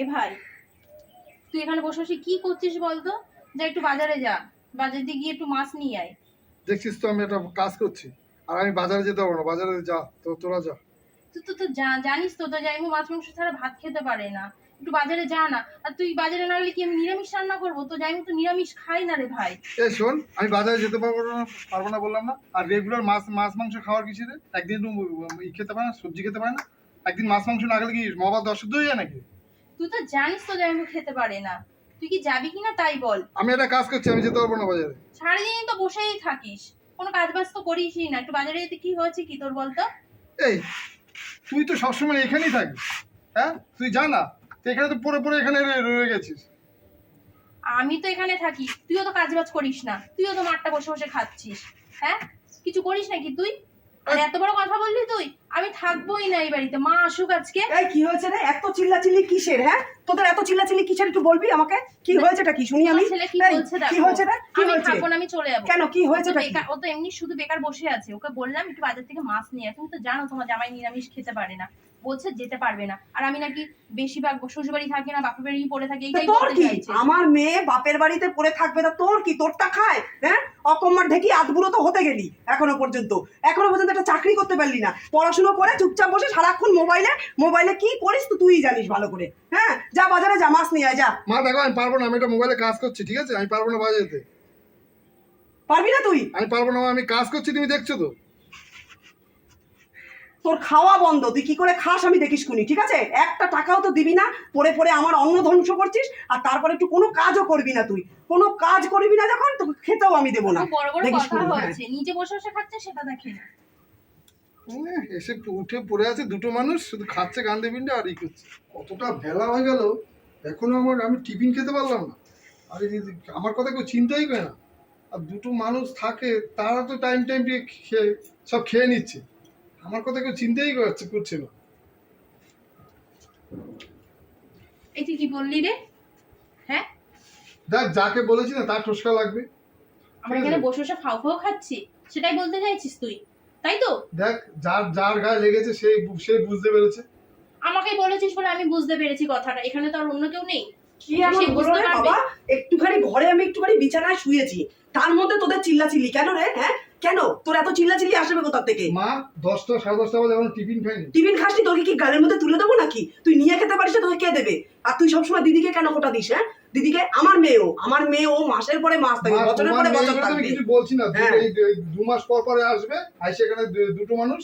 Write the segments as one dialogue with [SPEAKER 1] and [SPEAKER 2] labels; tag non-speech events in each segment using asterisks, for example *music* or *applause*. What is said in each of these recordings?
[SPEAKER 1] এ ভাই তুই এখানে বসে বসে কি করছিস বলতো? যা একটু বাজারে যা বাজার গিয়ে একটু মাছ নিয়ে আয়।
[SPEAKER 2] দেখছিস তো আমি একটা কাজ করছি আর আমি বাজারে যেতে পারব না বাজারে যা তো তোরা যা।
[SPEAKER 1] তুই তো তো জানিস তো তো যাইমু মাছ মাংস ছাড়া ভাত খেতে পারে না। একটু বাজারে যা না আর তুই বাজারে না গেলে কি আমি নিরামিষ রান্না করব? তো যাইমু তো নিরামিষ খাই না রে ভাই।
[SPEAKER 2] এই শোন আমি বাজারে যেতে পারব না পারব না বললাম না। আর রেগুলার মাছ মাছ মাংস খাওয়ার কিছু রে একদিন ই খেতে পারে না সবজি খেতে পারে না। একদিন মাছ মাংস না খেলে কি মবা দশ হয়ে যায় নাকি?
[SPEAKER 1] তুই তো জানিস তো যাইমু খেতে পারে না। তুই কি যাবি কিনা তাই বল।
[SPEAKER 2] আমি একটা কাজ করছি আমি যেতে পারব না বাজারে।
[SPEAKER 1] সারাদিন তো বসেই থাকিস। কোনো কাজ বাজ তো করিসই না। একটু বাজারে যেতে কি হয়েছে কি তোর বলতো?
[SPEAKER 2] এই তুই তো সবসময় এখানেই থাকিস হ্যাঁ? তুই জানা তুই এখানে তো পরে পরে এখানে রয়ে- রয়ে গেছিস।
[SPEAKER 1] আমি তো এখানে থাকি তুইও তো কাজ বাজ করিস না তুইও তো মাঠটা বসে বসে খাচ্ছিস হ্যাঁ? কিছু করিস নাকি তুই? আর এত বড় কথা বললি তুই? আমি থাকবোই না এই বাড়িতে। মা আসুক আজকে।
[SPEAKER 3] এই কি হয়েছে রে? এত চিল্লাচিল্লি কিসের হ্যাঁ? তোদের এত চিল্লাচিল্লি কিসের একটু বলবি আমাকে? কি হয়েছেটা কি? শুনি আমি।
[SPEAKER 1] ছেলে কি বলছে
[SPEAKER 3] কি হয়েছে রে কি হয়েছে?
[SPEAKER 1] না আমি চলে যাব।
[SPEAKER 3] কেন? কি কি?
[SPEAKER 1] বেকার ও তো এমনি শুধু বেকার বসে আছে। ওকে বললাম একটু বাজার থেকে মাছ নিয়ে। তুমি তো জানো তোমার জামাই নিরামিষ খেতে পারে না। বলছে যেতে পারবে না। আর আমি নাকি বেশিরভাগ শ্বশুর বাড়ি থাকি না বাপের বাড়ি পড়ে থাকি এইটাই
[SPEAKER 3] তোর কি? আমার মেয়ে বাপের বাড়িতে পড়ে থাকবে তা তোর কি? তোরটা খায় হ্যাঁ? অকম্মার ঢেকি আধবুড়ো তো হতে গেলি এখনও পর্যন্ত। এখনও পর্যন্ত একটা চাকরি করতে পারলি না। পড়াশুনো করে চুপচাপ বসে সারাক্ষণ মোবাইলে মোবাইলে কি করিস তো তুই জানিস ভালো করে। হ্যাঁ? যা বাজারে যা মাছ নিয়ে আয় যা।
[SPEAKER 2] মা দেখো আমি পারব না আমি একটা মোবাইলে কাজ করছি ঠিক আছে? আমি পারব না বাজারে যেতে
[SPEAKER 3] পারবি না তুই?
[SPEAKER 2] আমি পারব না আমি কাজ করছি তুমি দেখছ তো।
[SPEAKER 3] তোর খাওয়া বন্ধ তুই কি করে খাস আমি দেখিস কুনি ঠিক আছে? একটা টাকাও তো দিবি না পরে পরে আমার অন্ন ধ্বংস করছিস আর তারপরে একটু কোনো কাজও করবি না তুই। কোনো কাজ করবি না যখন তোকে খেতেও আমি দেবো না।
[SPEAKER 1] বড় বড় কথা
[SPEAKER 3] কুনি, হ্যাঁ।
[SPEAKER 1] হচ্ছে নিজে বসে বসে খাচ্ছে সেটা দেখে না।
[SPEAKER 2] এসে উঠে পড়ে আছে দুটো মানুষ শুধু খাচ্ছে গান্ধী পিন্ডে আর ই করছে। কতটা বেলা হয়ে গেল এখনও আমার আমি টিফিন খেতে পারলাম না। আর আমার কথা কেউ চিন্তাই করে না। আর দুটো মানুষ থাকে তারা তো টাইম টাইম দিয়ে খেয়ে সব খেয়ে নিচ্ছে। আমার কথা কেউ চিন্তাই করছে করছে না।
[SPEAKER 1] এই তুই কি বললি রে? হ্যাঁ?
[SPEAKER 2] দেখ যাকে বলেছি না তার ঠোসকা লাগবে।
[SPEAKER 1] আমরা এখানে বসে বসে ফাও ফাও খাচ্ছি। সেটাই বলতে চাইছিস তুই? তাই তো?
[SPEAKER 2] দেখ যার যার গায়ে লেগেছে সেই বু- সেই বুঝতে পেরেছে।
[SPEAKER 1] আমাকে বলেছিস বলে আমি বুঝতে পেরেছি কথাটা। এখানে তো আর অন্য কেউ নেই।
[SPEAKER 3] কি এমন হলো
[SPEAKER 1] বুঝতে
[SPEAKER 3] রে
[SPEAKER 1] পারবে।
[SPEAKER 3] বাবা একটুখানি ঘরে আমি একটুখানি বিছানায় শুয়েছি। তার মধ্যে তোদের চিল্লাচিল্লি। কেন রে? হ্যাঁ? কেন? তোর এত চিল্লাচিল্লি আসবে কোথা থেকে?
[SPEAKER 2] মা দশটা সাড়ে দশটা বাজে এখন টিফিন খাইনি।
[SPEAKER 3] টিফিন খাসনি? তোকে কি গালের মধ্যে তুলে দেবো নাকি? তুই নিয়ে খেতে পারিস না তোকে কে দেবে? আর তুই সবসময় দিদিকে কেন কোটা দিস হ্যাঁ? দিদিকে আমার মেয়েও আমার মেয়ে ও মাসের পরে মাস থাকবে বছরের পরে বছর
[SPEAKER 2] আমি
[SPEAKER 3] থাকবে
[SPEAKER 2] কিছু বলছি না দু-
[SPEAKER 3] হ্যাঁ।
[SPEAKER 2] দু মাস পর পরে আসবে আর সেখানে দুটো মানুষ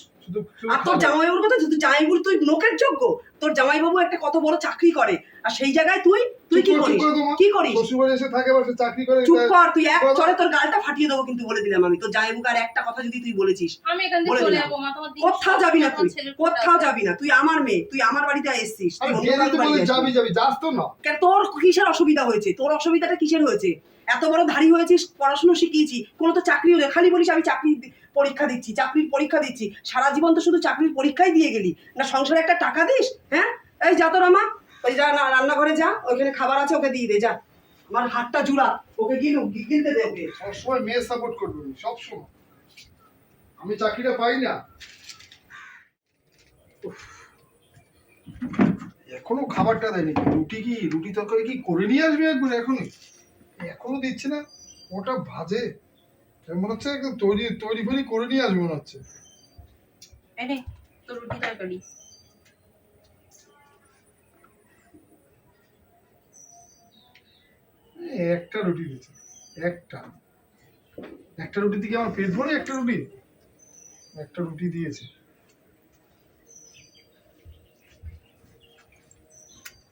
[SPEAKER 3] আর তোর জামাইবাবুর কথা তুই তুই নোকের যোগ্য। তোর জামাইবাবু একটা কত বড় চাকরি করে আর সেই জায়গায় তুই তুই কি করিস? কি করিস?
[SPEAKER 2] শ্বশুরবাড়ি এসে থাকে বা সে চাকরি করে
[SPEAKER 3] চুপ কর তুই এক তোর গালটা ফাটিয়ে দেবো কিন্তু বলে দিলাম আমি। তোর আর একটা কথা যদি তুই বলেছিস
[SPEAKER 1] আমি এখান থেকে চলে। যাব মা তোমার
[SPEAKER 3] কোথাও যাবি না তুই কোথাও যাবি না। তুই আমার মেয়ে তুই আমার বাড়িতে এসছিস তুই অন্য
[SPEAKER 2] বিয়ে
[SPEAKER 3] কারোর
[SPEAKER 2] দিতে
[SPEAKER 3] বাড়ি
[SPEAKER 2] বলে
[SPEAKER 3] আসবি।
[SPEAKER 2] যাবি যাবি যাস তো না।
[SPEAKER 3] কেন তোর কিসের অসুবিধা হয়েছে? তোর অসুবিধাটা কিসের হয়েছে? এত বড় ধারী হয়েছিস, পড়াশুনো শিখিয়েছি, কোনো তো চাকরিও নেই। খালি বলিস আমি চাকরির দি- পরীক্ষা দিচ্ছি, চাকরির পরীক্ষা দিচ্ছি। সারা জীবন তো শুধু চাকরির পরীক্ষাই দিয়ে গেলি। না, সংসারে একটা টাকা দিস হ্যাঁ? এই যা তোর আমা ওই যা না, রান্নাঘরে যা, ওইখানে খাবার আছে, ওকে দিয়ে দে, যা। আমার হাতটা জুড়া, ওকে গিলু গিলতে দে ওকে।
[SPEAKER 2] সবসময় মেয়ে সাপোর্ট করবে সবসময়। আমি চাকরিটা পাই না। এখনও খাবারটা দেয়নি। রুটি কি, রুটি তরকারি কি করে নিয়ে আসবে একবার এখনই? এখনও দিচ্ছে না ওটা ভাজে। মনে হচ্ছে একদম তৈরি তৈরি ফৈরি করে নিয়ে আসবে মনে হচ্ছে।
[SPEAKER 1] রুটি তরকারি।
[SPEAKER 2] একটা রুটি দিয়েছে একটা। একটা রুটি থেকে আমার পেট ভরে একটা রুটি। একটা রুটি দিয়েছে।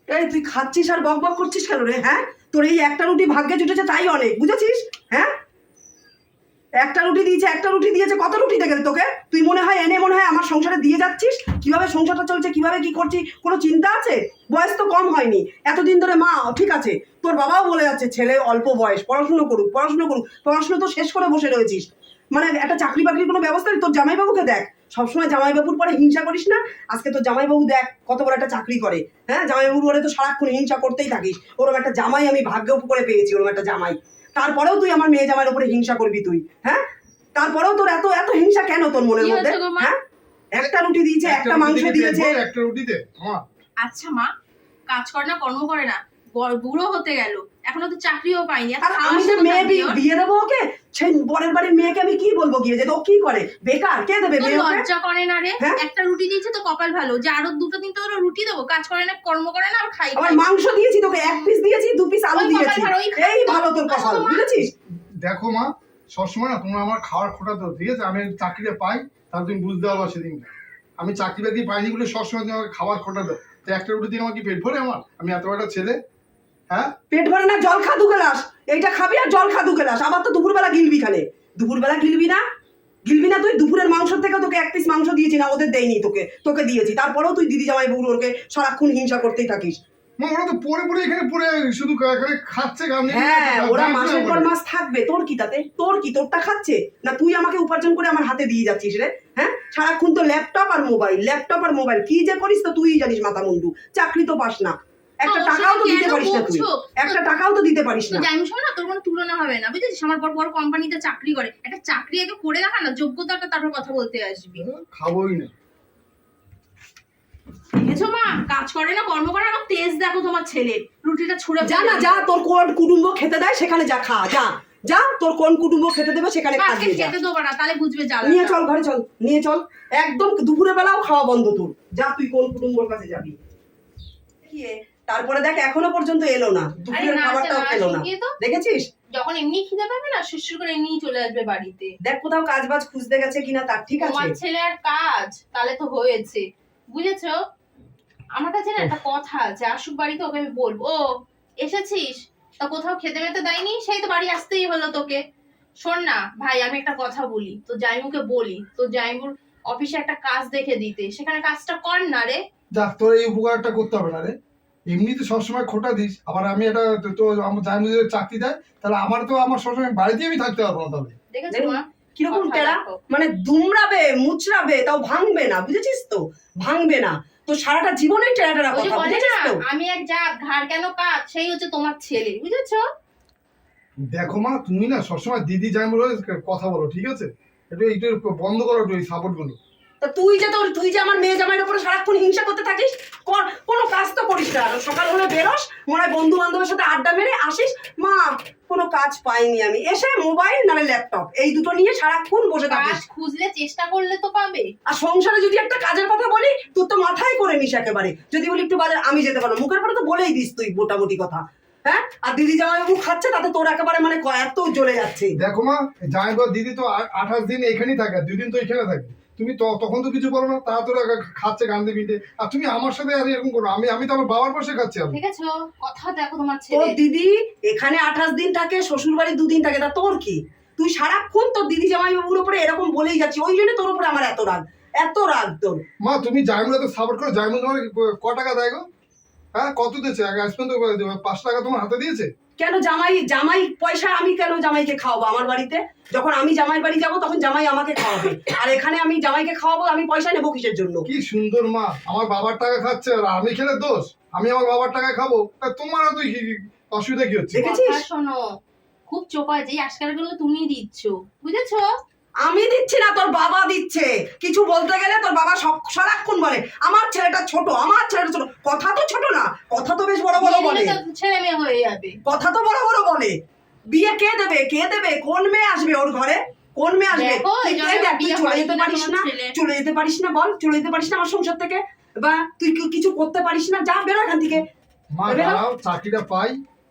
[SPEAKER 3] এই তুই খাচ্ছিস আর বক বক করছিস কেন রে হ্যাঁ? তোর এই একটা রুটি ভাগ্যে জুটেছে তাই অনেক, বুঝেছিস? হ্যাঁ? একটা রুটি দিয়েছে, একটা রুটি দিয়েছে, কত রুটি দেখে তোকে? তুই মনে হয় এনে মনে হয় আমার সংসারে দিয়ে যাচ্ছিস? কীভাবে সংসারটা চলছে, কীভাবে কি করছি, কোনো চিন্তা আছে? বয়স তো কম হয়নি, এতদিন ধরে মা, ঠিক আছে, তোর বাবাও বলে যাচ্ছে, ছেলে অল্প বয়স, পড়াশুনো করুক পড়াশুনো করুক, পড়াশুনো তো শেষ করে বসে রয়েছিস। মানে একটা চাকরি বাকরির কোনো ব্যবস্থা নেই, তোর জামাইবাবুকে দেখ। সবসময় জামাইবাবুর পরে হিংসা করিস না। আজকে তোর জামাইবাবু দেখ কত বড় একটা চাকরি করে। হ্যাঁ জামাইবাবুর পরে তো সারাক্ষণ হিংসা করতেই থাকিস। ওরকম একটা জামাই আমি ভাগ্য করে পেয়েছি ওরকম একটা জামাই। তারপরেও তুই আমার মেয়ে জামাইয়ের উপরে হিংসা করবি তুই হ্যাঁ? তারপরেও তোর এত এত হিংসা কেন তোর মনের মধ্যে? হ্যাঁ? একটা রুটি দিয়েছে একটা মাংস দিয়েছে
[SPEAKER 2] একটা রুটি দে আমার
[SPEAKER 1] আচ্ছা মা কাজ করে না কর্ম করে না। বড়- হতে গেল। এখনও তো চাকরিও পাইনি।
[SPEAKER 3] আমি যে মেয়ে? বিয়ে দেবো ওকে? সেই পরের বাড়ির মেয়েকে আমি কি বলব গিয়ে? যে ও কি করে? বেকার কে দেবে মেয়ে
[SPEAKER 1] লজ্জা করে না রে।
[SPEAKER 3] হ্যাঁ?
[SPEAKER 1] একটা রুটি দিয়েছে তো কপাল ভালো। যে আরও দুটো দিন তো ওরা রুটি দেবো। কাজ করে না কর্ম করে না আর খাই
[SPEAKER 3] আবার মাংস দিয়েছি তোকে এক পিস দিয়েছি দু পিস আলু দিয়েছি। এই ভালো তোর কপাল বুঝেছিস?
[SPEAKER 2] দেখো মা সবসময় না তোমরা আমার খাওয়ার খোটা দাও ঠিক আছে? আমি চাকরিটা পাই তাহলে তুমি বুঝতে পারবা সেদিন আমি চাকরি বাকরি পাইনি বলে সবসময় তুমি আমাকে খাবার খোটা দাও। তো একটা রুটি দিয়ে আমার কি পেট ভরে আমার? আমি এত বড় একটা ছেলে হ্যাঁ?
[SPEAKER 3] পেট ভরে না জল খা দু গ্লাস। এইটা খাবি আর জল খা দু গ্লাস। আবার তো দুপুরবেলা গিলবি খানে। দুপুরবেলা গিলবি না? গিলবি না তুই? দুপুরের মাংস থেকে তোকে এক পিস মাংস দিয়েছি না ওদের দেয়নি তোকে। তোকে দিয়েছি। তারপরেও তুই দিদি জামাই বউর ওকে সারাক্ষণ হিংসা করতেই থাকিস।
[SPEAKER 2] মা ওরা তো পরে পরে এখানে পড়ে শুধু এখানে খাচ্ছে
[SPEAKER 3] হ্যাঁ ওরা মাসের পর মাস থাকবে। তোর কি তাতে? তোর কি? তোরটা খাচ্ছে? না তুই আমাকে উপার্জন করে আমার হাতে দিয়ে যাচ্ছিস রে? হ্যাঁ? সারাক্ষণ তো ল্যাপটপ আর মোবাইল। ল্যাপটপ আর মোবাইল। কি যে করিস তো তুই জানিস মাথা মুন্ডু চাকরি তো পাস না। একটা টাকাও তো দিতে পারিস না তুই। একটা টাকাও তো দিতে পারিস না।
[SPEAKER 1] জানি শোনো না তোর কোনো তুলনা হবে না বুঝেছিস? আমার বড় বড় কোম্পানিতে চাকরি করে। একটা চাকরি আগে করে দেখা না যোগ্যতাটা তারপর কথা বলতে আসবি।
[SPEAKER 2] খাবোই না।
[SPEAKER 1] দেখেছ মা? কাজ করে না কর্ম করে না তেজ দেখো তোমার ছেলে। রুটিটা ছুড়ে
[SPEAKER 3] যা না যা তোর কোন কুটুম্ব খেতে দেয় সেখানে যা খা যা। যা তোর কোন কুটুম্ব খেতে দেবে সেখানে খা দিয়ে যা।
[SPEAKER 1] খেতে দেবো না তাহলে বুঝবে জ্বালা
[SPEAKER 3] নিয়ে চল ঘরে চল নিয়ে চল। একদম দুপুরে বেলাও খাওয়া বন্ধ তোর। যা তুই কোন কুটুম্বর কাছে যাবি। কি? তারপরে দেখ এখনও পর্যন্ত এলো না। দুপুরের খাবারটাও খেলো না। দেখেছিস?
[SPEAKER 1] যখন এমনি খিদে পাবে না শুশুর করে এমনি চলে আসবে বাড়িতে।
[SPEAKER 3] দেখ কোথাও কাজ বাজ খুঁজতে গেছে কিনা তার ঠিক আছে।
[SPEAKER 1] তোমার ছেলে আর কাজ তাহলে তো হয়েছে। বুঝেছ? আমার কাছে না একটা কথা আছে আসুক বাড়িতে ওকে আমি বলব। ও এসেছিস? তা কোথাও খেতে মেতে দেয়নি? সেই তো বাড়ি আসতেই হলো তোকে। শোন না ভাই আমি একটা কথা বলি। তো জাইমুকে বলি। তো জাইমুর অফিসে একটা কাজ দেখে দিতে। সেখানে কাজটা কর না রে।
[SPEAKER 2] যাক তোর এই উপকারটা করতে হবে না রে। এমনি তো সবসময় খোটা দিস। আবার আমি এটা তো- আমার যাই যদি চাকরি দেয় তাহলে আমার তো আমার সবসময় বাড়িতে আমি থাকতে পারব না তাহলে।
[SPEAKER 1] মা?
[SPEAKER 3] কীরকম টেরা
[SPEAKER 1] দেখো।
[SPEAKER 3] মানে দুমড়াবে মুচড়াবে তাও ভাঙবে না বুঝেছিস তো? ভাঙবে না। তো সারাটা জীবনেই টেরা টেরা কথা বুঝেছিস তো?
[SPEAKER 1] আমি এক যা ঘাড় কেন কাজ সেই হচ্ছে তোমার ছেলে বুঝেছ?
[SPEAKER 2] দেখো মা তুমি না সবসময় দিদি যাই বলে কথা বলো ঠিক আছে? একটু একটু বন্ধ করো একটু এই সাপোর্টগুলো।
[SPEAKER 3] তা তুই যে তোর তুই যে আমার মেয়ে জামাইয়ের উপরে সারাক্ষণ হিংসা করতে থাকিস কর- কোনো কাজ তো করিস না সকাল হলে বেরোস মনে হয় বন্ধু বান্ধবের সাথে আড্ডা মেরে আসিস? মা কোনো কাজ পাইনি আমি। এসে মোবাইল নাহলে ল্যাপটপ। এই দুটো নিয়ে সারাক্ষণ বসে
[SPEAKER 1] কাজ
[SPEAKER 3] থাকিস।
[SPEAKER 1] খুঁজলে চেষ্টা করলে তো পাবে।
[SPEAKER 3] আর সংসারে যদি একটা কাজের কথা বলি তোর তো মাথায় করে নিস একেবারে। যদি বলি একটু বাজার আমি যেতে পারব মুখের পরে তো বলেই দিস তুই মোটামুটি কথা। হ্যাঁ? আর দিদি জামাইবাবু খাচ্ছে তাতে তোর একেবারে মানে ক- এত জ্বলে যাচ্ছে।
[SPEAKER 2] দেখো মা যাই গো দিদি তো আ- আঠাশ দিন এখানেই থাকে দুই দিন তো এখানে থাকে। তুমি তখন তো কিছু বলো না তারা তোরা খাচ্ছে গান্ধী পিঠে। আর তুমি আমার সাথে আর এরকম করো আমি আমি তো আমার বাবার পাশে খাচ্ছি আমি।
[SPEAKER 1] ঠিক আছে কথা দেখো তোমার
[SPEAKER 3] তোর
[SPEAKER 1] ছেলে
[SPEAKER 3] দিদি এখানে আঠাশ দিন থাকে শ্বশুর বাড়ি দুদিন থাকে তা তোর কি? তুই সারাক্ষণ তোর দিদি জামাই বাবুর উপরে এরকম বলেই যাচ্ছি ওই জন্য তোর উপরে আমার এত রাগ এত রাগ তোর।
[SPEAKER 2] মা তুমি জাইমুলা তো সাপোর্ট করো জাইমুল তোমার ক টাকা দেয় গো? হ্যাঁ কত দিয়েছে? আগে আজ পর্যন্ত পাঁচ টাকা তোমার হাতে দিয়েছে?
[SPEAKER 3] কেন জামাই জামাই পয়সা আমি কেন জামাইকে খাওয়াবো আমার বাড়িতে? যখন আমি জামাই বাড়ি যাব তখন জামাই আমাকে খাওয়াবে। আর এখানে আমি জামাইকে খাওয়াবো আমি পয়সা নেব কিসের জন্য?
[SPEAKER 2] কি সুন্দর মা আমার বাবার টাকা খাচ্ছে আর আমি খেলে দোষ? আমি আমার বাবার টাকা খাব? তা তোমার তুই অসুবিধা কি হচ্ছে?
[SPEAKER 3] দেখেছিস?
[SPEAKER 1] শোনো খুব চোপায় যে আজকালগুলো তুমি দিচ্ছ বুঝেছ?
[SPEAKER 3] আমি দিচ্ছি না তোর বাবা দিচ্ছে। কিছু বলতে গেলে তোর বাবা সব- সারাক্ষণ বলে আমার ছেলেটা ছোট আমার ছেলেটা ছোট। কথা তো ছোট না কথা তো বেশ বলে।
[SPEAKER 1] ছেলে মেয়ে হয়ে যাবে।
[SPEAKER 3] কথা তো বড় বড় বলে। বিয়ে কে দেবে? কে দেবে? কোন মেয়ে আসবে ওর ঘরে? কোন মেয়ে আসবে? তুই চলে যেতে পারিস না। চলে যেতে পারিস না বল। চলে যেতে পারিস না আমার সংসার থেকে। বা তুই কিছু করতে পারিস না? যা বেরো এখান থেকে।
[SPEAKER 2] মা দাঁড়াও চাকরিটা পাই।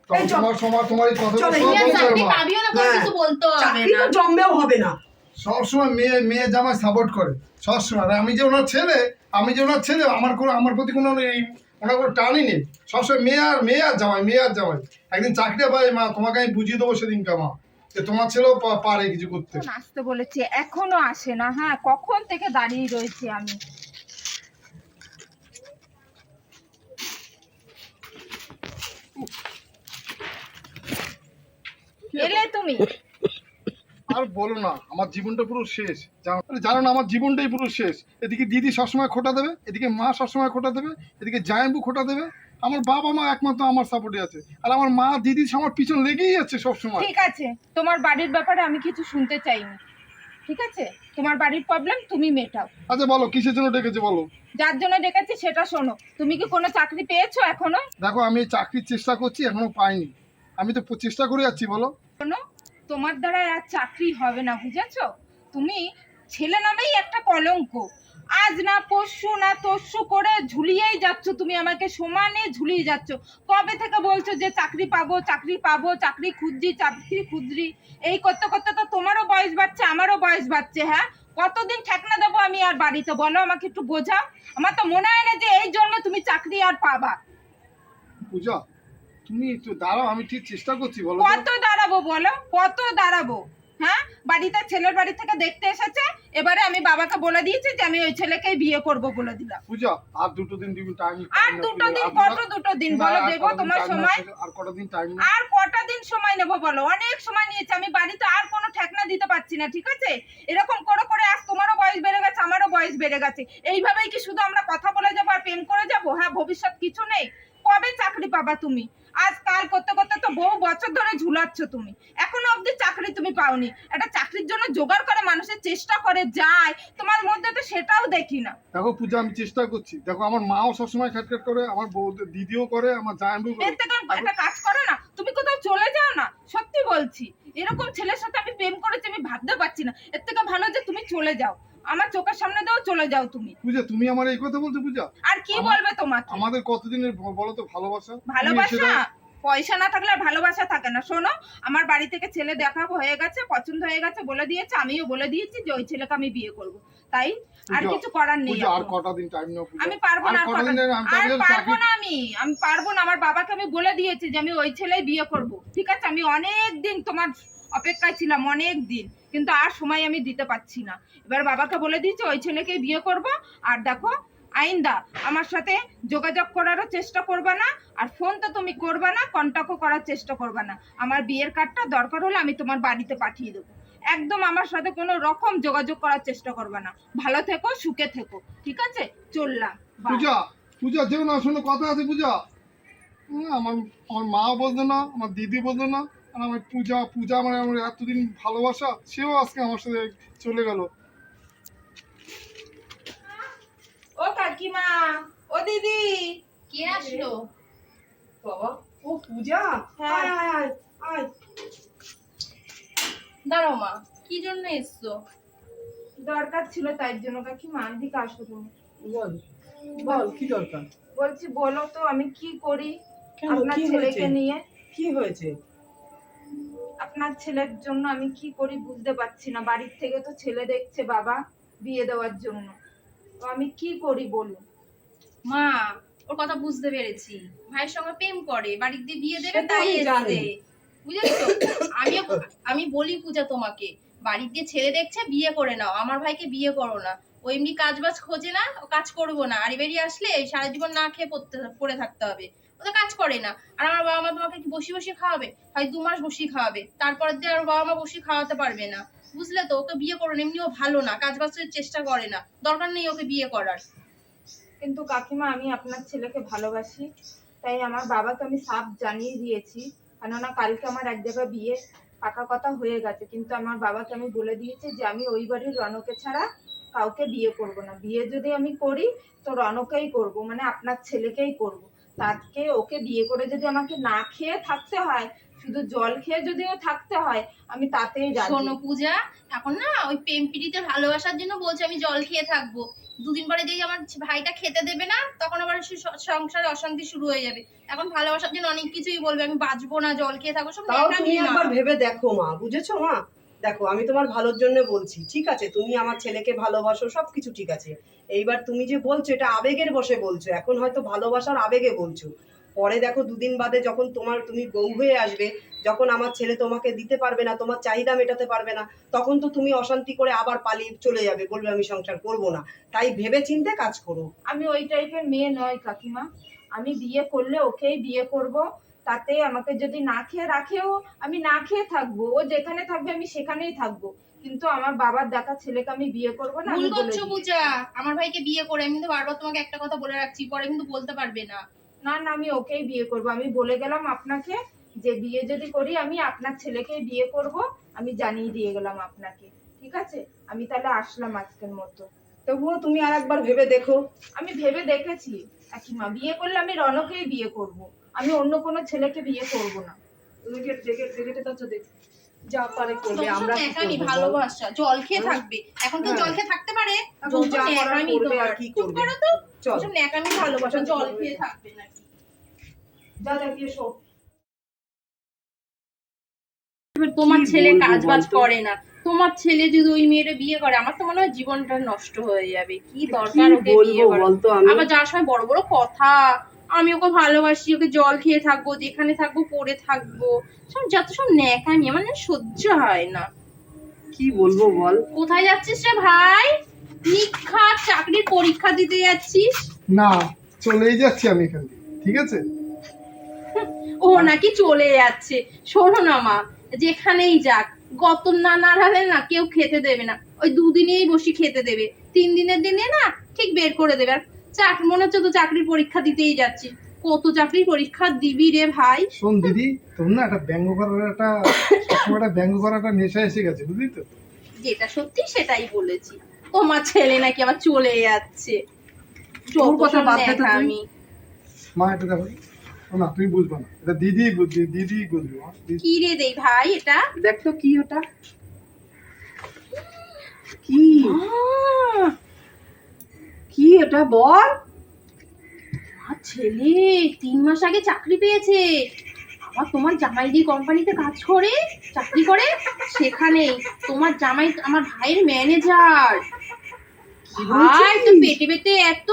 [SPEAKER 2] তোমার সময় তোমার কথা হবে।
[SPEAKER 1] চাকরি পাবিও না। কিছু বলতেও হবে না
[SPEAKER 3] তো জন্মেও হবে না।
[SPEAKER 2] সবসময় মেয়ে মেয়ে জামাই সাপোর্ট করে। সবসময়। আর আমি যে ওনার ছেলে আমি যে ওনার ছেলে আমার কোনো আমার প্রতি কোনো ওনার কোনো টানই নেই। সবসময় মেয়ে আর মেয়ে আর জামাই মেয়ে আর জামাই। একদিন চাকরিটা পাই মা তোমাকে আমি বুঝিয়ে দেবো সেদিনকে মা যে তোমার ছেলেও পারে কিছু করতে।
[SPEAKER 4] আসতে বলেছে এখনও আসে না হ্যাঁ কখন থেকে দাঁড়িয়ে রয়েছি আমি? এলে তুমি?
[SPEAKER 2] আর বলো না আমার জীবনটা পুরো শেষ। জানো না আমার জীবনটাই পুরো শেষ। এদিকে দিদি সবসময় খোটা দেবে এদিকে মা সবসময় খোটা দেবে এদিকে জায়াম্বু খোটা দেবে। আমার বাবা মা একমাত্র আমার সাপোর্টে আছে। আর আমার মা দিদি আমার পিছন লেগেই আছে সবসময়।
[SPEAKER 4] ঠিক আছে তোমার বাড়ির ব্যাপারে আমি কিছু শুনতে চাইনি। ঠিক আছে? তোমার বাড়ির প্রবলেম তুমি মেটাও।
[SPEAKER 2] আচ্ছা বলো কিসের জন্য ডেকেছে বলো?
[SPEAKER 4] যার জন্য ডেকেছি সেটা শোনো। তুমি কি কোনো চাকরি পেয়েছ এখনও?
[SPEAKER 2] দেখো আমি চাকরির চেষ্টা করছি এখনও পাইনি। আমি তো চেষ্টা করে যাচ্ছি বলো।
[SPEAKER 4] শোনো তোমার দ্বারা আর চাকরি হবে না, বুঝেছ? তুমি ছেলে নামেই একটা কলঙ্ক। আজ না পরশু না তরশু করে ঝুলিয়েই যাচ্ছ তুমি আমাকে, সমানে ঝুলিয়ে যাচ্ছ। কবে থেকে বলছো যে চাকরি পাবো চাকরি পাবো, চাকরি খুঁজছি চাকরি খুঁজছি? এই করতে করতে তো তোমারও বয়স বাড়ছে, আমারও বয়স বাড়ছে হ্যাঁ? কতদিন ঠেকনা দেবো আমি আর বাড়িতে? বলো আমাকে একটু বোঝাও। আমার তো মনে হয় না যে এই জন্য তুমি চাকরি আর পাবা।
[SPEAKER 2] পূজা তুমি একটু দাঁড়াও আমি ঠিক চেষ্টা করছি বলো
[SPEAKER 4] কত দাঁড়াবো বলো? কত দাঁড়াবো? হ্যাঁ? বাড়িতে ছেলের বাড়ি থেকে দেখতে এসেছে? এবারে আমি বাবাকে বলে দিয়েছি যে আমি ওই ছেলেকেই বিয়ে করব বলে দিলাম।
[SPEAKER 2] আর দুটো দিন দিবি টাইম
[SPEAKER 4] আর দুটো দিন কত দুটো দিন? বলো দেবো তোমার সময়।
[SPEAKER 2] আর কটা দিন টাইম
[SPEAKER 4] আর কটা দিন সময় নেব বলো? অনেক সময় নিয়েছে। আমি বাড়িতে আর কোনো ঠেকনা দিতে পারছি না ঠিক আছে? এরকম করে করে আজ তোমারও বয়স বেড়ে গেছে আমারও বয়স বেড়ে গেছে। এইভাবেই কি শুধু আমরা কথা বলে যাব আর প্রেম করে যাব? হ্যাঁ ভবিষ্যৎ কিছু নেই। কবে চাকরি পাবা তুমি? আজ কাল করতে করতে তো বহু বছর ধরে ঝুলাচ্ছ তুমি। এখনও অবধি চাকরি তুমি পাওনি। একটা চাকরির জন্য জোগাড় করে মানুষের চেষ্টা করে যায় তোমার মধ্যে তো সেটাও দেখি না।
[SPEAKER 2] দেখো পূজা আমি চেষ্টা করছি। দেখো আমার মাও সবসময় খ্যাটখ্যাট করে আমার বউ দিদিও করে আমার জায়াম্বু করে।
[SPEAKER 4] এর থেকে একটা কাজ করো না তুমি কোথাও চলে যাও না সত্যি বলছি। এরকম ছেলের সাথে আমি প্রেম করেছি আমি ভাবতে পারছি না। এর থেকে ভালো যে তুমি চলে যাও। আমার চোখের সামনে দিয়েও চলে যাও তুমি।
[SPEAKER 2] পূজা তুমি আমার এই কথা বলছো পূজা?
[SPEAKER 4] আর কি বলবে তোমাকে?
[SPEAKER 2] আমাদের কতদিনের বলো তো ভালোবাসা?
[SPEAKER 4] ভালোবাসা? পয়সা না থাকলে আর ভালোবাসা থাকে না। শোনো আমার বাড়ি থেকে ছেলে দেখা হয়ে গেছে পছন্দ হয়ে গেছে বলে দিয়েছে আমিও বলে দিয়েছি যে ওই ছেলেকে আমি বিয়ে করব। তাই? আর কিছু করার নেই
[SPEAKER 2] আর কটা দিন টাইম নাও
[SPEAKER 4] আমি পারব না
[SPEAKER 2] কটা আমি
[SPEAKER 4] আর পারব না আমি আমি পারব না। আমার বাবাকে আমি বলে দিয়েছি যে আমি ওই ছেলেই বিয়ে করব। ঠিক আছে? আমি অনেক দিন তোমার অপেক্ষায় ছিলাম অনেক দিন কিন্তু আর সময় আমি দিতে পারছি না। এবার বাবাকে বলে দিয়েছি, ওই ছেলেকে বিয়ে করব। আর দেখো, আইন্দা, আমার সাথে যোগাযোগ করারও চেষ্টা করবে না, আর ফোন তো তুমি করবে না কন্ট্যাক্টও করার চেষ্টা করবে না। আমার বিয়ের কার্ডটা দরকার হলে আমি তোমার বাড়িতে পাঠিয়ে দেবো। একদম আমার সাথে কোনো রকম যোগাযোগ করার চেষ্টা করবে না। ভালো থেকো, সুখে থেকো। ঠিক আছে? চললাম.
[SPEAKER 2] পূজা পূজা, যেও না, শোনো, কথা আছে পূজা। আমার আমার মা বলতো না, আমার দিদি বলতো না। আর আমার পূজা পূজা আমার আমার এতদিন ভালোবাসা সেও আজকে আমার সাথে চলে গেল।
[SPEAKER 4] ও কাকিমা ও দিদি।
[SPEAKER 1] কে আসলো?
[SPEAKER 3] বাবা ও পূজা?
[SPEAKER 4] হ্যাঁ।
[SPEAKER 3] আয় আয় আয় আয়।
[SPEAKER 1] দাঁড়াও মা কি জন্য এসছো?
[SPEAKER 4] দরকার ছিল তাই জন্য কাকিমা দিকে আসো তুমি
[SPEAKER 3] বল বল কি দরকার?
[SPEAKER 4] বলছি বলো তো আমি কি করি আপনার ছেলেকে নিয়ে?
[SPEAKER 3] কি হয়েছে?
[SPEAKER 4] আপনার ছেলের জন্য আমি কি করি বুঝতে পারছি না। বাড়ির থেকে তো ছেলে দেখছে বাবা বিয়ে দেওয়ার জন্য। তো আমি কি করি বলুন?
[SPEAKER 1] মা ওর কথা বুঝতে পেরেছি। ভাইয়ের সঙ্গে প্রেম করে বাড়ির দিয়ে বিয়ে দেবে তাই
[SPEAKER 3] আমি জানি।
[SPEAKER 1] বুঝেছ? আমিও আমি বলি পূজা তোমাকে বাড়ির দিয়ে ছেলে দেখছে বিয়ে করে নাও। আমার ভাইকে বিয়ে করো না। ও এমনি কাজ বাজ খোঁজে না, ও কাজ করব না। আর বেরিয়ে আসলে সারা জীবন না খেয়ে পড়তে, পড়ে থাকতে হবে। ও তো কাজ করে না। আর আমার বাবা মা তোমাকে কি বসে বসে খাওয়াবে? হয় দু মাস বসিয়ে খাওয়াবে। তারপর দিয়ে আর বাবা মা বসিয়ে খাওয়াতে পারবে না। বুঝলে তো? ওকে বিয়ে করো এমনি ও ভালো না কাজ বাজের চেষ্টা করে না। দরকার নেই ওকে বিয়ে করার।
[SPEAKER 4] কিন্তু কাকিমা, আমি আপনার ছেলেকে ভালোবাসি। তাই আমার বাবাকে আমি সাফ জানিয়ে দিয়েছি। কেননা কালকে আমার এক জায়গায় বিয়ে পাকা কথা হয়ে গেছে। কিন্তু আমার বাবাকে আমি বলে দিয়েছি যে আমি ওই বাড়ির রনকে ছাড়া কাউকে বিয়ে করব না। বিয়ে যদি আমি করি তো রনকেই করব মানে আপনার ছেলেকেই করব। তাকে ওকে বিয়ে করে যদি আমাকে না খেয়ে থাকতে হয় শুধু জল খেয়ে যদিও থাকতে হয় আমি তাতেই রাজি।
[SPEAKER 1] শোনো পূজা এখন না ওই প্রেম পিড়িতে ভালোবাসার জন্য বলছে আমি জল খেয়ে থাকব। দুদিন পরে যেই আমার ভাইটা খেতে দেবে না তখন আবার সংসারে অশান্তি শুরু হয়ে যাবে। এখন ভালোবাসার জন্য অনেক কিছুই বলবে আমি বাঁচবো না জল খেয়ে থাকব সব
[SPEAKER 3] ভেবে দেখো মা বুঝেছ মা? দেখো, আমি তোমার ভালোর জন্য বলছি, ঠিক আছে? তুমি আমার ছেলেকে ভালোবাসো, সবকিছু ঠিক আছে। এইবার তুমি যে বলছো, এটা আবেগের বসে বলছো, এখন হয়তো ভালোবাসার আবেগে বলছো। পরে দেখো, দুদিন বাদে যখন তোমার, তুমি বউ হয়ে আসবে, যখন আমার ছেলে তোমাকে দিতে পারবে না, তোমার চাহিদা মেটাতে পারবে না, তখন তো তুমি অশান্তি করে আবার পালিয়ে চলে যাবে, বলবে আমি সংসার করব না। তাই ভেবে চিন্তে কাজ করো।
[SPEAKER 4] আমি ওই টাইপের মেয়ে নয়, কাকিমা। আমি বিয়ে করলে ওকেই বিয়ে করব তাতে আমাকে যদি না খেয়ে রাখেও আমি না খেয়ে থাকব ও যেখানে থাকবে আমি সেখানেই থাকব। কিন্তু আমার বাবার দেখা ছেলেকে আমি বিয়ে করব না
[SPEAKER 1] ভুল করছ পূজা আমার ভাইকে বিয়ে করে আমি কিন্তু বারবার তোমাকে একটা কথা বলে রাখছি পরে কিন্তু বলতে পারবে না।
[SPEAKER 4] না না আমি ওকেই বিয়ে করব। আমি বলে গেলাম আপনাকে যে বিয়ে যদি করি আমি আপনার ছেলেকেই বিয়ে করব আমি জানিয়ে দিয়ে গেলাম আপনাকে। ঠিক আছে? আমি তাহলে আসলাম আজকের মতো।
[SPEAKER 3] তবুও তুমি আর একবার ভেবে দেখো।
[SPEAKER 4] আমি ভেবে দেখেছি। কাকিমা বিয়ে করলে আমি রনকেই বিয়ে করব। আমি অন্য কোনো ছেলেকে বিয়ে করব না।
[SPEAKER 3] যা পারে করবে
[SPEAKER 1] তোমার
[SPEAKER 3] আমরা
[SPEAKER 1] সব
[SPEAKER 3] কি
[SPEAKER 1] ন্যাকামি,
[SPEAKER 3] করব বল?
[SPEAKER 1] ভালোবাসা জল খেয়ে। থাকবে। এখন কেউ। জল খেয়ে থাকতে পারে।
[SPEAKER 3] এখন
[SPEAKER 1] যত
[SPEAKER 3] যা করার
[SPEAKER 1] ন্যাকামি
[SPEAKER 3] করবে
[SPEAKER 1] তোমার।
[SPEAKER 3] আর কি করবে। চল।
[SPEAKER 1] ন্যাকামি ভালোবাসা জল খেয়ে থাকবে নাকি?
[SPEAKER 3] যা যা গিয়ে
[SPEAKER 1] তোমার ছেলে কাজ বাজ করে না। তোমার ছেলে যদি ওই মেয়েটা বিয়ে করে আমার তো মনে হয় জীবনটা নষ্ট হয়ে যাবে। কি দরকার ওকে বিয়ে করা আবার যাওয়ার সময় বড় বড় কথা আমি ওকে ভালোবাসি ওকে জল খেয়ে থাকব যেখানে থাকব পড়ে থাকব। সব যত সব ন্যাকামি আমার না সহ্য হয় না।
[SPEAKER 3] কি বলব বল?
[SPEAKER 1] কোথায় যাচ্ছিস রে ভাই? নিখাত চাকরির পরীক্ষা দিতে যাচ্ছিস?
[SPEAKER 2] না চলেই যাচ্ছি আমি এখান থেকে ঠিক আছে? *laughs*
[SPEAKER 1] ও নাকি চলে যাচ্ছে। শোনো না মা যেখানেই যাক গত না নাড়ালে না কেউ খেতে দেবে না। ওই দুদিনেই বসি খেতে দেবে। তিন দিনের দিনে না ঠিক বের করে দেবে। আর চাক মনে হচ্ছে তো চাকরির পরীক্ষা দিতেই যাচ্ছি। কত চাকরির পরীক্ষা দিবি রে ভাই?
[SPEAKER 2] শোন দিদি তোর না একটা ব্যঙ্গ করার একটা একটা ব্যঙ্গ করার একটা নেশা এসে গেছে বুঝলি তো?
[SPEAKER 1] যেটা সত্যি সেটাই বলেছি। তোমার ছেলে নাকি আবার চলে যাচ্ছে।
[SPEAKER 3] তোর কথা বাদ দে তুই।
[SPEAKER 2] মা এটা দেখো। না তুই বুঝবে না। এটা দিদি বুঝবি দিদি বুঝবি
[SPEAKER 1] কি রে দেই ভাই এটা?
[SPEAKER 3] দেখ তো কি ওটা। কি? কি এটা বল?
[SPEAKER 1] ছেলে তিন মাস আগে চাকরি পেয়েছে। আবার তোমার জামাই যে কোম্পানিতে কাজ করে চাকরি করে? সেখানে। তোমার জামাই আমার ভাইয়ের ম্যানেজার ভাই তো পেটে পেটে এত?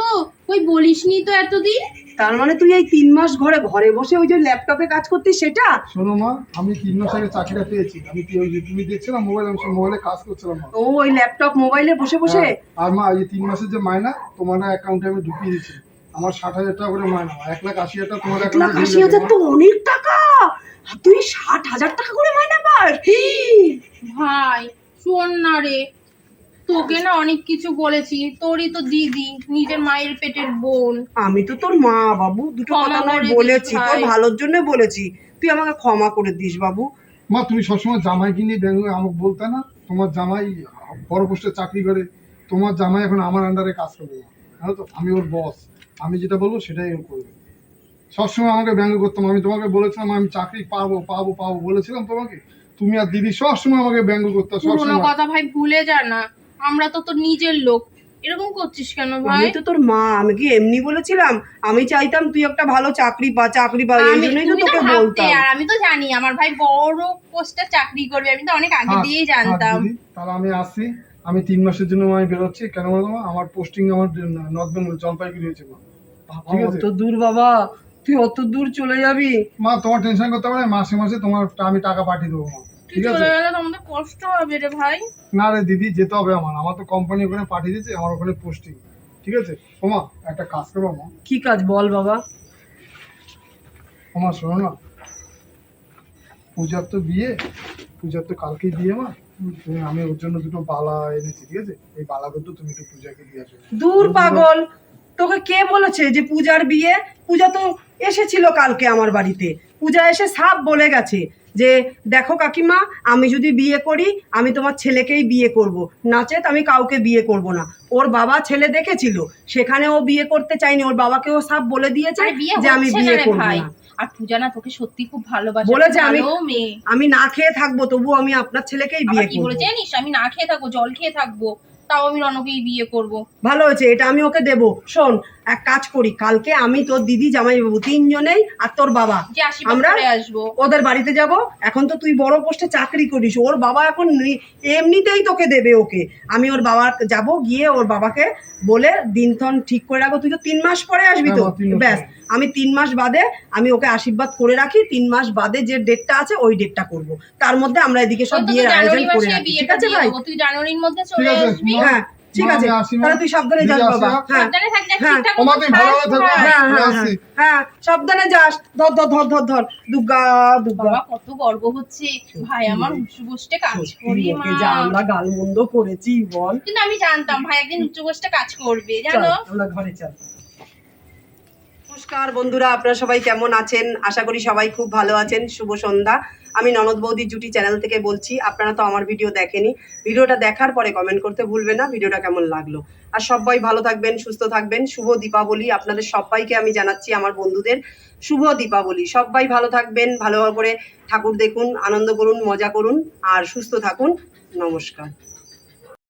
[SPEAKER 1] কই বলিসনি তো এতদিন?
[SPEAKER 3] তার মানে তুই এই তিন মাস ঘরে ঘরে বসে ওই যে ল্যাপটপে কাজ করতিস সেটা?
[SPEAKER 2] শোনো মা আমি তিন মাস আগে চাকরিটা পেয়েছি। আমি কি ওই যে তুমি দেখছিলাম মোবাইল আমি মোবাইলে কাজ করছিলাম মা।
[SPEAKER 3] ও ওই ল্যাপটপ মোবাইলে বসে বসে?
[SPEAKER 2] হ্যাঁ, আর মা এই তিন মাসের যে মায়না তোমার না অ্যাকাউন্টে আমি ঢুকিয়ে দিচ্ছি আমার ষাট হাজার টাকা করে মায়না এক লাখ আশি হাজার টাকা তোমার
[SPEAKER 3] এক লাখ আশি হাজার তো অনেক টাকা! তুই ষাট হাজার টাকা করে মাইনা পাস?
[SPEAKER 1] ভাই শোন না রে। তোকে না অনেক কিছু বলেছি। তোরই তো দিদি নিজের মায়ের পেটের বোন।
[SPEAKER 3] আমি তো তোর মা বাবু। দুটো কথা নয় বলেছি তোর ভালোর জন্য বলেছি। তুই আমাকে ক্ষমা করে দিস বাবু।
[SPEAKER 2] মা তুমি সবসময় জামাইকে নিয়ে ব্যঙ্গ আমাকে বলতে না। তোমার জামাই বড় পোস্টে চাকরি করে। তোমার জামাই এখন আমার আন্ডারে কাজ করবে। না তো আমি ওর বস আমি যেটা বলব সেটাই ও করবে। সবসময় আমাকে ব্যঙ্গ করতাম আমি তোমাকে বলেছিলাম আমি চাকরি পাবো পাবো পাবো। বলেছিলাম তোমাকে। তুমি আর দিদি সবসময় আমাকে ব্যঙ্গ করতে সবসময়।
[SPEAKER 1] কথা ভাই ভুলে যা না। আমরা তো তোর নিজের লোক। এরকম করছিস কেন ভাই?
[SPEAKER 3] আমি তো তোর মা আমি কি এমনি বলেছিলাম? আমি চাইতাম তুই একটা ভালো চাকরি পা চাকরি পা এই
[SPEAKER 1] আমি
[SPEAKER 3] জন্যই তো
[SPEAKER 1] তুমি তো
[SPEAKER 3] তোকে
[SPEAKER 1] ভাবতে
[SPEAKER 3] বলতাম।
[SPEAKER 1] আর আমি তো জানি আমার ভাই বড় পোস্টে চাকরি করবে। আমি তো অনেক আগে
[SPEAKER 2] হ্যাঁ,
[SPEAKER 1] দিয়েই
[SPEAKER 2] হ্যাঁ,
[SPEAKER 1] জানতাম।
[SPEAKER 2] দিদি, তাহলে আমি আসি আমি তিন মাসের জন্য আমি বেরোচ্ছি। কেন বলতো আমার পোস্টিং আমার নর্থ বেঙ্গল জলপাইগুড়ি হয়েছে মা ঠিক আছে?
[SPEAKER 3] অত দূর বাবা। তুই অত দূর চলে যাবি।
[SPEAKER 2] মা তোমার টেনশন করতে হবে না। মাসে মাসে তোমার আমি টাকা পাঠিয়ে দেবো মা। ঠিক আছে।
[SPEAKER 1] চলে গেলে তো আমাদের কষ্ট হবে রে ভাই।
[SPEAKER 2] না রে দিদি যেতে হবে আমার। আমার তো কোম্পানি ওখানে পাঠিয়ে দিয়েছে আমার ওখানে পোস্টিং ঠিক আছে? ওমা একটা কাজ করব মা
[SPEAKER 3] কি কাজ বল বাবা।
[SPEAKER 2] ওমা শোনো না। পূজার তো বিয়ে পূজার তো কালকেই বিয়ে মা। তুমি আমি ওর জন্য দুটো বালা এনেছি ঠিক আছে? এই বালা বালাগুলো তুমি একটু পূজাকে দিয়ে আসো।
[SPEAKER 3] দূর পাগল। তোকে কে বলেছে যে পূজার বিয়ে? পূজা তো এসেছিল কালকে আমার বাড়িতে। পূজা এসে সাপ বলে গেছে। যে দেখো কাকিমা আমি যদি বিয়ে করি আমি তোমার ছেলেকেই বিয়ে করব। নাচেত আমি কাউকে বিয়ে করব না। ওর বাবা ছেলে দেখেছিল সেখানে ও বিয়ে করতে চায়নি ওর বাবাকে ও সাপ বলে দিয়েছে যে আমি বিয়ে করব না।
[SPEAKER 1] আর পূজা না তোকে সত্যি খুব ভালোবাসে।
[SPEAKER 3] বলেছে আমি- আমি না খেয়ে থাকব তবু আমি আপনার ছেলেকেই বিয়ে
[SPEAKER 1] কি
[SPEAKER 3] করব।
[SPEAKER 1] বলে জানিস? আমি না খেয়ে থাকব জল খেয়ে থাকব। তাও আমি রনকেই বিয়ে করব।
[SPEAKER 3] ভালো হয়েছে এটা আমি ওকে দেবো। শোন এক কাজ করি কালকে আমি তোর দিদি জামাই বাবু তিনজনেই আর তোর বাবা। আমরা
[SPEAKER 1] আসব।
[SPEAKER 3] ওদের বাড়িতে যাব এখন তো তুই বড় পোস্টে চাকরি করিস ওর বাবা এখন এমনিতেই তোকে দেবে ওকে। আমি ওর বাবার যাব গিয়ে ওর বাবাকে বলে দিনক্ষণ ঠিক করে রাখব। তুই তো তিন মাস পরে আসবি তো?
[SPEAKER 2] হ্যাঁ,
[SPEAKER 3] ব্যাস আমি তিন মাস বাদে আমি ওকে আশীর্বাদ করে রাখি তিন মাস বাদে যে ডেটটা আছে ওই ডেটটা করব। তার মধ্যে আমরা এদিকে সব বিয়ের আয়োজন করে রাখি ঠিক আছে
[SPEAKER 1] দিয়ে
[SPEAKER 3] ভাই?
[SPEAKER 1] তুই জানুয়ারির মধ্যে চলে আসবি।
[SPEAKER 3] হ্যাঁ ঠিক
[SPEAKER 2] মা,
[SPEAKER 3] আছে।
[SPEAKER 2] আমি
[SPEAKER 3] তাহলে তুই সাবধানে যাস বাবা।
[SPEAKER 2] হ্যাঁ?
[SPEAKER 3] হ্যাঁ। হ্যাঁ। হ্যাঁ হ্যাঁ। হ্যাঁ, হ্যাঁ সাবধানে যাস। ধর ধর ধর ধর ধর। দুর্গা দুর্গা।
[SPEAKER 1] কত গর্ব হচ্ছে। ভাই আমার উচ্চ কাজ করি মা।
[SPEAKER 3] ওকে আমরা গালমন্দ করেছি বল।
[SPEAKER 1] কিন্তু আমি জানতাম ভাই একদিন উচ্চ বসতে কাজ করবে জানো?
[SPEAKER 3] আমরা ঘরে চল। নমস্কার, বন্ধুরা, আপনারা সবাই কেমন আছেন? আশা করি সবাই খুব ভালো আছেন। শুভ সন্ধ্যা। আমি ননদ বৌদি জুটি চ্যানেল থেকে বলছি, আপনারা তো আমার ভিডিও দেখেনি। ভিডিওটা দেখার পরে কমেন্ট করতে ভুলবেন না, ভিডিওটা কেমন লাগল? আর সবাই ভালো থাকবেন, সুস্থ থাকবেন। শুভ দীপাবলি আপনাদের সবাইকে আমি জানাচ্ছি, আমার বন্ধুদের। শুভ দীপাবলি। সবাই ভালো থাকবেন, ভালো করে ঠাকুর দেখুন, আনন্দ করুন, মজা করুন, আর সুস্থ থাকুন। নমস্কার।